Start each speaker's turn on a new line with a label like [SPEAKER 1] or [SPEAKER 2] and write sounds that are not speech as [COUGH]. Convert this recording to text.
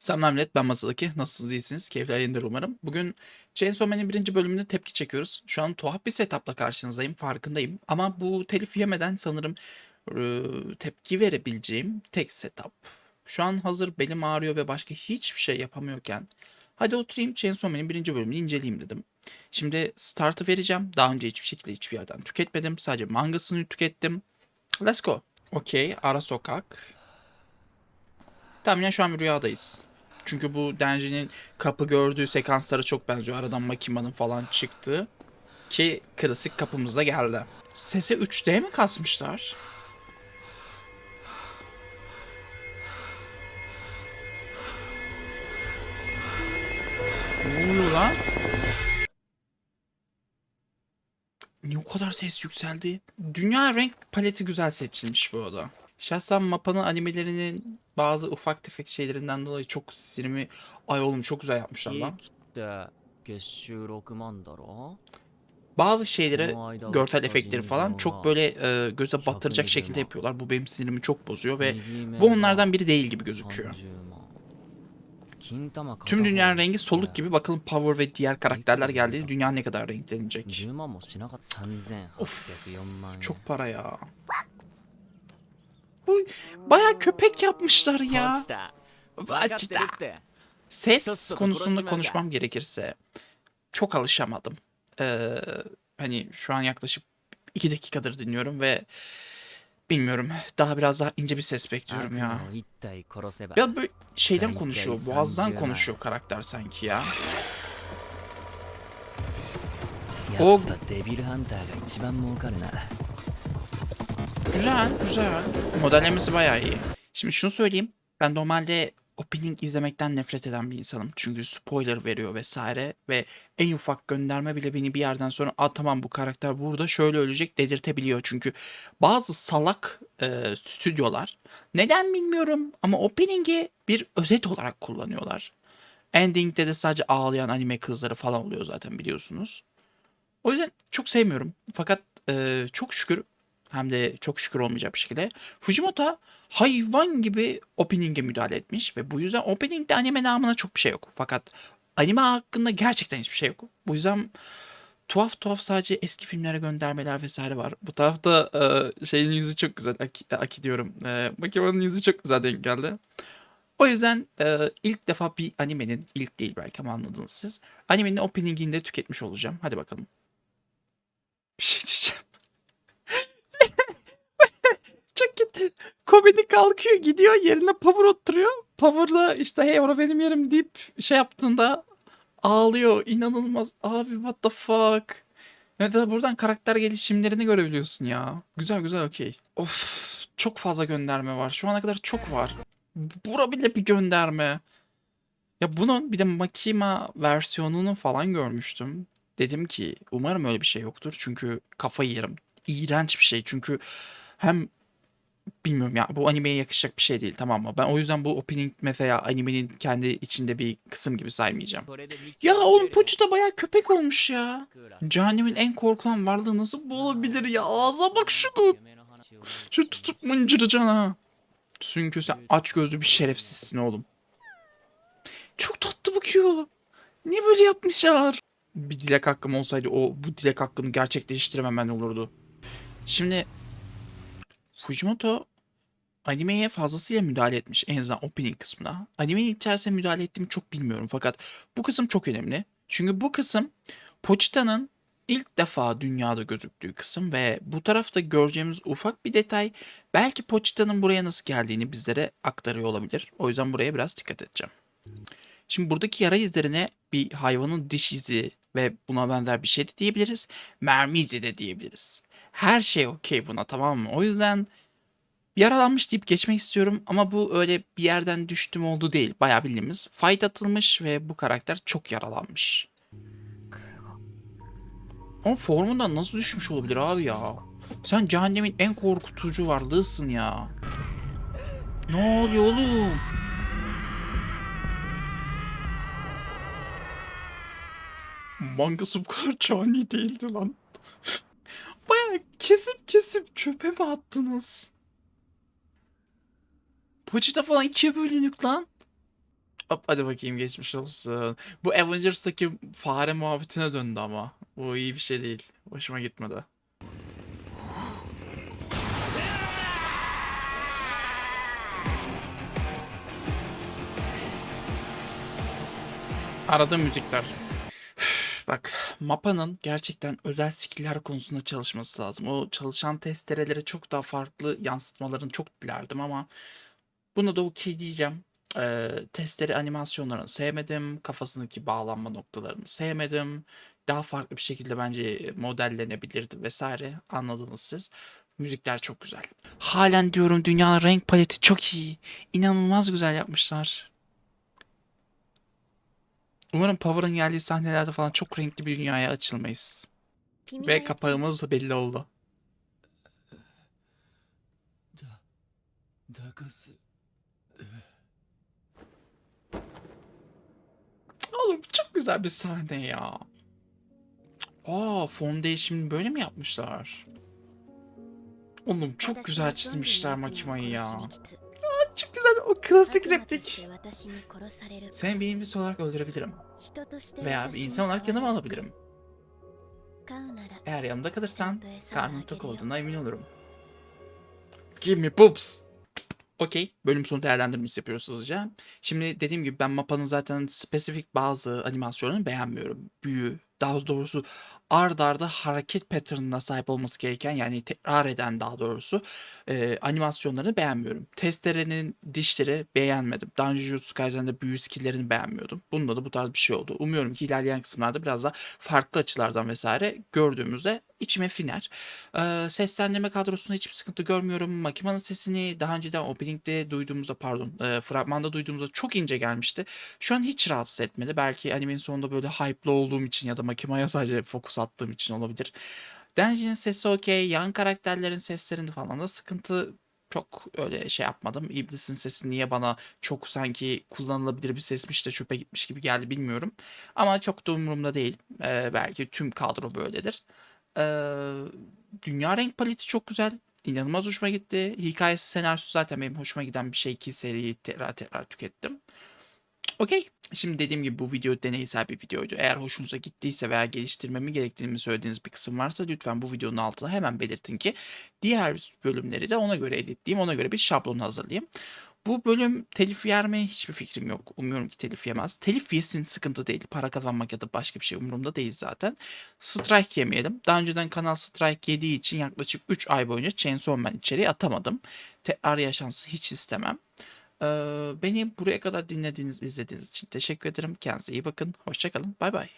[SPEAKER 1] Selamlar millet ben Masadaki. Nasılsınız iyisiniz? Keyifler yerindedir umarım. Bugün Chainsaw Man'in birinci bölümünde tepki çekiyoruz. Şu an tuhaf bir setupla karşınızdayım farkındayım. Ama bu telif yemeden sanırım e, tepki verebileceğim tek setup. Şu an hazır belim ağrıyor ve başka hiçbir şey yapamıyorken hadi oturayım Chainsaw Man'in birinci bölümünü inceleyeyim dedim. Şimdi startı vereceğim. Daha önce hiçbir şekilde hiçbir yerden tüketmedim. Sadece mangasını tükettim. Let's go. Okey. Ara sokak. Yani şu an bir rüyadayız. Çünkü bu Denji'nin kapı gördüğü sekanslara çok benziyor. Aradan Makima'nın falan çıktığı. Ki klasik kapımızda geldi. Sese 3D mi kasmışlar? Ne oluyor lan? Niye o kadar ses yükseldi? Dünya renk paleti güzel seçilmiş bu arada. Şahsen Mapa'nın animelerinin bazı ufak tefek şeylerinden dolayı çok sinirimi ay oğlum çok güzel yapmışlar lan. Bazı şeyleri görtel efektleri falan çok böyle e, göze batıracak şekilde yapıyorlar. Bu benim sinirimi çok bozuyor ve bu onlardan biri değil gibi gözüküyor. Tüm dünyanın rengi soluk gibi bakalım Power ve diğer karakterler geldiğinde dünya ne kadar renklenecek. Of çok para ya. Baya köpek yapmışlar ya.
[SPEAKER 2] Vajda.
[SPEAKER 1] Ses konusunda konuşmam gerekirse çok alışamadım. Ee, hani şu an yaklaşık 2 dakikadır dinliyorum ve bilmiyorum daha biraz daha ince bir ses bekliyorum ya. Ya böyle şeyden konuşuyor, boğazdan konuşuyor karakter sanki ya.
[SPEAKER 2] O
[SPEAKER 1] Güzel, güzel. Modellemesi bayağı iyi. Şimdi şunu söyleyeyim. Ben normalde opening izlemekten nefret eden bir insanım. Çünkü spoiler veriyor vesaire ve en ufak gönderme bile beni bir yerden sonra Aa, tamam bu karakter burada şöyle ölecek dedirtebiliyor. Çünkü bazı salak e, stüdyolar neden bilmiyorum ama opening'i bir özet olarak kullanıyorlar. Ending'de de sadece ağlayan anime kızları falan oluyor zaten biliyorsunuz. O yüzden çok sevmiyorum. Fakat e, çok şükür hem de çok şükür olmayacak bir şekilde Fujimoto hayvan gibi opening'e müdahale etmiş ve bu yüzden opening'de anime namına çok bir şey yok. Fakat anime hakkında gerçekten hiçbir şey yok. Bu yüzden tuhaf tuhaf sadece eski filmlere göndermeler vesaire var. Bu tarafta e, şeyin yüzü çok güzel. Aki, Aki diyorum. E, Makima'nın yüzü çok güzel denk geldi. O yüzden e, ilk defa bir animenin, ilk değil belki ama anladınız siz. Animenin opening'ini de tüketmiş olacağım. Hadi bakalım. Bir şey diyeceğim. Çok kötü. [LAUGHS] Komedi kalkıyor gidiyor yerine Power oturuyor. Power'da işte hey ora benim yerim deyip şey yaptığında ağlıyor. İnanılmaz. Abi what the fuck. De buradan karakter gelişimlerini görebiliyorsun ya. Güzel güzel okey. Of çok fazla gönderme var. Şu ana kadar çok var. Bura bile bir gönderme. Ya bunun bir de Makima versiyonunu falan görmüştüm. Dedim ki umarım öyle bir şey yoktur. Çünkü kafayı yerim. İğrenç bir şey. Çünkü hem bilmiyorum ya bu animeye yakışacak bir şey değil tamam mı? Ben o yüzden bu opening mesela animenin kendi içinde bir kısım gibi saymayacağım. Ya oğlum Pucci da bayağı köpek olmuş ya. Cehennemin en korkulan varlığı nasıl bu olabilir ya? Ağza bak şunu. Şu tutup mıncıracaksın ha. Çünkü sen aç gözlü bir şerefsizsin oğlum. Çok tatlı bakıyor. Niye böyle yapmışlar? Bir dilek hakkım olsaydı o bu dilek hakkını gerçekleştirememen olurdu. Şimdi Fujimoto animeye fazlasıyla müdahale etmiş en azından opening kısmına. Animenin içerisine müdahale ettiğimi çok bilmiyorum fakat bu kısım çok önemli. Çünkü bu kısım Pochita'nın ilk defa dünyada gözüktüğü kısım ve bu tarafta göreceğimiz ufak bir detay belki Pochita'nın buraya nasıl geldiğini bizlere aktarıyor olabilir. O yüzden buraya biraz dikkat edeceğim. Şimdi buradaki yara izlerine bir hayvanın diş izi ve buna benzer bir şey de diyebiliriz. Mermi izi de diyebiliriz. Her şey okey buna tamam mı? O yüzden yaralanmış deyip geçmek istiyorum ama bu öyle bir yerden düştüm oldu değil. Bayağı bildiğimiz fight atılmış ve bu karakter çok yaralanmış. Ama formundan nasıl düşmüş olabilir abi ya? Sen cehennemin en korkutucu varlığısın ya. Ne oluyor oğlum? Mangası bu kadar cani değildi lan. Baya kesip kesip çöpe mi attınız? Poçita falan ikiye bölünük lan. Hop hadi bakayım geçmiş olsun. Bu Avengers'taki fare muhabbetine döndü ama. Bu iyi bir şey değil. Hoşuma gitmedi. Aradığım müzikler. Bak Mapa'nın gerçekten özel skill'ler konusunda çalışması lazım. O çalışan testerelere çok daha farklı yansıtmalarını çok dilerdim ama buna da okey diyeceğim. Ee, testere animasyonlarını sevmedim. Kafasındaki bağlanma noktalarını sevmedim. Daha farklı bir şekilde bence modellenebilirdi vesaire. Anladınız siz. Müzikler çok güzel. Halen diyorum dünyanın renk paleti çok iyi. İnanılmaz güzel yapmışlar. Umarım Power'ın geldiği sahnelerde falan çok renkli bir dünyaya açılmayız. Ve kapağımız da belli oldu. Oğlum çok güzel bir sahne ya. Aa form değişimini böyle mi yapmışlar? Oğlum çok güzel çizmişler makimayı ya çok güzel o klasik replik. Seni bir imbis olarak öldürebilirim. Veya bir insan olarak yanıma alabilirim. Eğer yanımda kalırsan karnın tok olduğuna emin olurum. Give me boobs. Okey. Bölüm sonu değerlendirmesi yapıyoruz hızlıca. Şimdi dediğim gibi ben Mappa'nın zaten spesifik bazı animasyonlarını beğenmiyorum. Büyü, daha doğrusu ard arda hareket pattern'ına sahip olması gereken yani tekrar eden daha doğrusu e, animasyonlarını beğenmiyorum. Testere'nin dişleri beğenmedim. Jujutsu Kaisen'de büyü skill'lerini beğenmiyordum. Bunda da bu tarz bir şey oldu. Umuyorum ki ilerleyen kısımlarda biraz daha farklı açılardan vesaire gördüğümüzde içime finer. Ee, seslendirme kadrosunda hiçbir sıkıntı görmüyorum. Makima'nın sesini daha önceden opening'de duyduğumuzda pardon e, fragmanda duyduğumuzda çok ince gelmişti. Şu an hiç rahatsız etmedi. Belki animenin sonunda böyle hype'lı olduğum için ya da Makima'ya sadece fokus attığım için olabilir. Denji'nin sesi okey. Yan karakterlerin seslerinde falan da sıkıntı çok öyle şey yapmadım. İblis'in sesi niye bana çok sanki kullanılabilir bir sesmiş de çöpe gitmiş gibi geldi bilmiyorum. Ama çok da umurumda değil. Ee, belki tüm kadro böyledir. Ee, dünya renk paleti çok güzel. İnanılmaz hoşuma gitti. Hikayesi, senaryosu zaten benim hoşuma giden bir şey ki seriyi tekrar tekrar tükettim. Okey. Şimdi dediğim gibi bu video deneysel bir videoydu. Eğer hoşunuza gittiyse veya geliştirmemi gerektiğini söylediğiniz bir kısım varsa lütfen bu videonun altına hemen belirtin ki diğer bölümleri de ona göre editleyeyim, ona göre bir şablon hazırlayayım. Bu bölüm telif yer mi? Hiçbir fikrim yok. Umuyorum ki telif yemez. Telif yesin sıkıntı değil. Para kazanmak ya da başka bir şey umurumda değil zaten. Strike yemeyelim. Daha önceden kanal Strike yediği için yaklaşık 3 ay boyunca Chainsaw Man içeriği atamadım. Tekrar yaşansı hiç istemem. Ee, beni buraya kadar dinlediğiniz, izlediğiniz için teşekkür ederim. Kendinize iyi bakın. Hoşçakalın. Bay bay.